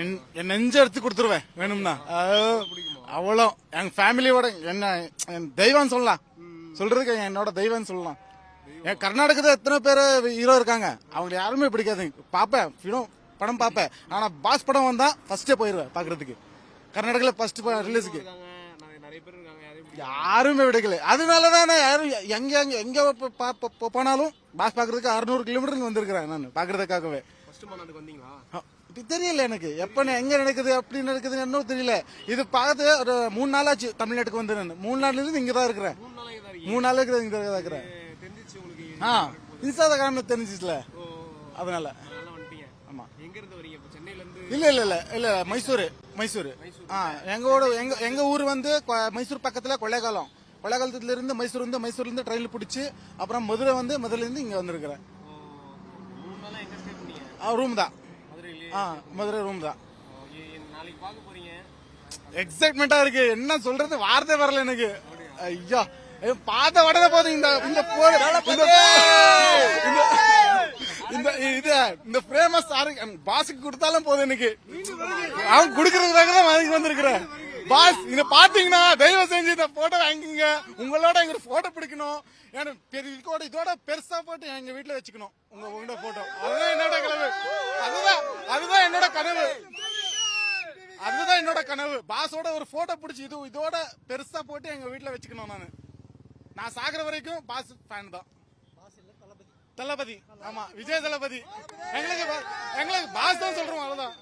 என் நெஞ்ச எடுத்து கொடுத்துருவேன். வேணும்னா. அவ்வளோ. எங்க ஃபேமிலியோட என்ன என் தெய்வம் சொல்லலாம். சொல்றதுக்கு என்னோட தெய்வம் சொல்லலாம். என் கர்நாடகத்துல எத்தனை பேர் ஹீரோ இருக்காங்க. அவங்க யாருமே பிடிக்காது பாப்பேன் ஃபிலிம் படம் பார்ப்பேன். ஆனா பாஸ் படம் வந்தா ஃபர்ஸ்டே போயிருவேன் பாக்குறதுக்கு கர்நாடகால ஃபர்ஸ்ட் ரிலீஸுக்கு. யாருமே விடுக்கல. அதனால தான் யாரும் எங்க எங்க எங்க போனாலும் பாஸ் பாக்குறதுக்கு அறுநூறு கிலோமீட்டருக்கு வந்திருக்கிறேன் நான் பாக்குறதுக்காகவே தெரியல எனக்கு. எப்ப எங்க நடக்குது அப்படி நடக்குது இன்னும் தெரியல. இது பார்த்து ஒரு மூணு நாள் ஆச்சு தமிழ்நாட்டுக்கு வந்து நான் மூணு நாள்ல இருந்து இங்க தான் இருக்கிறேன். மூணு மூணு நாளுக்கு இங்க தான் இருக்கிறேன். ஆ இன்ஸ்டாகிராம்ல தெரிஞ்சிச்சுல. அதனால. அதனால வந்துட்டீங்க. ஆமா. எங்க இருந்து வரீங்க? இப்போ சென்னையில இருந்து இல்ல இல்ல இல்ல இல்ல மைசூர் மைசூர். ஆ எங்களோட எங்க எங்க ஊர் வந்து மைசூர் பக்கத்துல கொள்ளைக்காலம் கொள்ளைக்காலத்துல இருந்து மைசூர் வந்து மைசூர்ல இருந்து ட்ரெயின்ல பிடிச்சி அப்புறம் மதுரை வந்து மதுரைல இருந்து இங்க வந்திருக்கிறேன். நாளா ரூம் தான். ஆ. மதுரை ரூம் தான். நாளைக்கு பார்க்க போறீங்க. எக்ஸைட்மெண்டா இருக்கு. என்ன சொல்றது? வார்த்தை வரல எனக்கு. ஐயா ஐயோ, பார்த்த உடனே போதும். இந்த இந்த இந்த இந்த- இந்த இது இந்த சாரு பாஸுக்கு கொடுத்தாலும் போதும் எனக்கு. அவன் குடுக்கறதுக்காக தான் வாங்கி வந்திருக்கிறேன். பாஸ் இத பாத்தீங்கன்னா தயவு செஞ்சு இந்த போட்டோ வாங்கிங்க உங்களோட எங்க போட்டோ பிடிக்கணும். பெரிய இதோட இதோட பெருசா போட்டு எங்க வீட்டுல வச்சுக்கணும். உங்க உங்களோட போட்டோ அதுதான் என்னோட கனவு. அதுதான் அதுதான் என்னோட கனவு. அதுதான் என்னோட கனவு. பாஸோட ஒரு போட்டோ பிடிச்சி இது இதோட பெருசா போட்டு எங்க வீட்டுல வச்சுக்கணும் நானு. நான் சாகுற வரைக்கும் பாஸ் ஃபேன் தான். தளபதி. ஆமா விஜய் தளபதி. எங்களுக்கு எங்களுக்கு பாஸ் தான் சொல்றோம் அவ்வளவுதான்.